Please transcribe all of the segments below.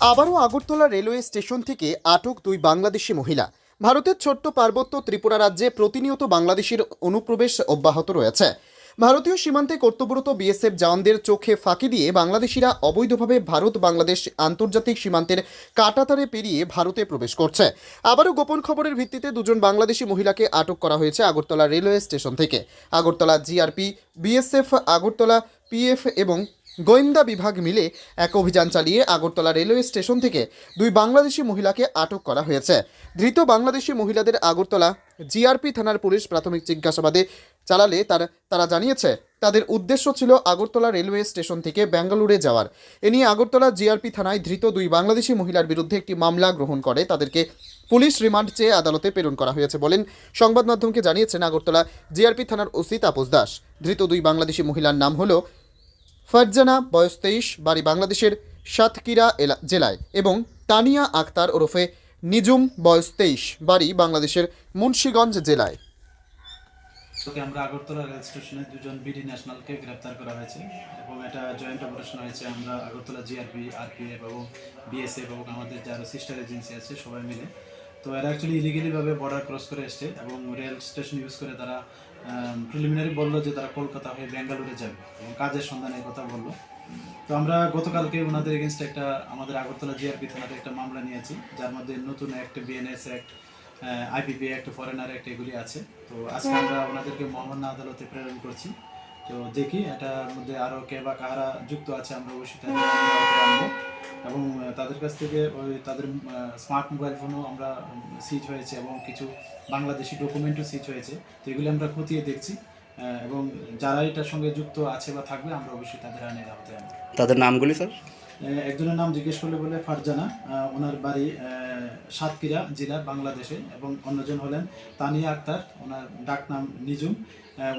আবারও Agartala railway station থেকে আটক দুই বাংলাদেশি মহিলা। ভারতের ছোট্ট পার্বত্য ত্রিপুরা রাজ্যে প্রতিনিয়ত বাংলাদেশের অনুপ্রবেশ অব্যাহত রয়েছে। ভারতীয় সীমান্তে কর্তব্যরত বিএসএফ জওয়ানদের চোখে ফাঁকি দিয়ে বাংলাদেশিরা অবৈধভাবে ভারত বাংলাদেশ আন্তর্জাতিক সীমান্তের কাটাতারে পেরিয়ে ভারতে প্রবেশ করছে। আবারও গোপন খবরের ভিত্তিতে দুজন বাংলাদেশি মহিলাকে আটক করা হয়েছে আগরতলা রেলওয়ে স্টেশন থেকে। Agartala GRP, BSF, Agartala PF এবং গোয়েন্দা বিভাগ মিলে এক অভিযান চালিয়ে আগরতলা রেলওয়ে স্টেশন থেকে দুই বাংলাদেশি মহিলাকে আটক করা হয়েছে। ধৃত বাংলাদেশি মহিলাদের আগরতলা জিআরপি থানার পুলিশ প্রাথমিক জিজ্ঞাসাবাদে চালালে তার তারা জানিয়েছে, তাদের উদ্দেশ্য ছিল আগরতলা রেলওয়ে স্টেশন থেকে ব্যাঙ্গালুরে যাওয়ার। এ নিয়ে আগরতলা জিআরপি থানায় ধৃত দুই বাংলাদেশি মহিলার বিরুদ্ধে একটি মামলা গ্রহণ করে তাদেরকে পুলিশ রিমান্ড চেয়ে আদালতে প্রেরণ করা হয়েছে বলেন সংবাদ মাধ্যমকে জানিয়েছেন আগরতলা জিআরপি থানার ওসি তাপস দাস। ধৃত দুই বাংলাদেশি মহিলার নাম হলো ফারজানা, বয়স তেইশ, বাড়ি বাংলাদেশের সাতক্ষীরা এলা- জেলায় এবং তানিয়া আক্তার ওরফে নিজুম বয়স তেইশ, বাড়ি বাংলাদেশের মুন্সীগঞ্জ জেলায়। তোকে আমরা আগরতলা রেল স্টেশনে দুজন বিডি ন্যাশনালকে গ্রেপ্তার করা হয়েছে এবং এটা জয়েন্ট অপারেশন হয়েছে। আমরা আগরতলা জিআরপি, আরপিএফ এবং বিএসএফ এবং আমাদের যারা সিস্টার এজেন্সি আছে সবাই মিলে তো এরা অ্যাকচুয়ালি ইলিগেলিভাবে বর্ডার ক্রস করে এসছে এবং রেল স্টেশন ইউজ করে তারা প্রিলিমিনারি বলল যে তারা কলকাতা হয়ে বেঙ্গালুরে যাবে এবং কাজের সন্ধানে এই কথা বলল। তো আমরা গতকালকে ওনাদের এগেনস্ট একটা আমাদের আগরতলা জিআরপি থানাতে একটা মামলা নিয়েছি, যার মধ্যে নতুন একটা BNS act IPP act foreigner act এগুলি আছে। তো আজকে আমরা ওনাদেরকে মহামান্য আদালতে প্রেরণ করছি। তো দেখি এটার মধ্যে আরও কে বা কারা যুক্ত আছে, আমরা অবশ্যই এবং তাদের কাছ থেকে ওই তাদের স্মার্ট মোবাইল ফোনও আমরা সিজ হয়েছে এবং কিছু বাংলাদেশি ডকুমেন্টও সিজ হয়েছে। তো এগুলি আমরা খতিয়ে দেখছি এবং যারা এটার সঙ্গে যুক্ত আছে বা থাকবে আমরা অবশ্যই তাদের আইনের আওতায় আনব। তাদের নামগুলি স্যার? একজনের নাম জিজ্ঞেস করলে বলে ফারজানা ওনার বাড়ি সাতক্ষীরা জেলা বাংলাদেশে এবং অন্যজন হলেন তানিয়া আক্তার ওনার ডাক নাম নিজুম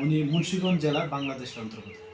উনি মুন্সিগঞ্জ জেলা বাংলাদেশের অন্তর্গত।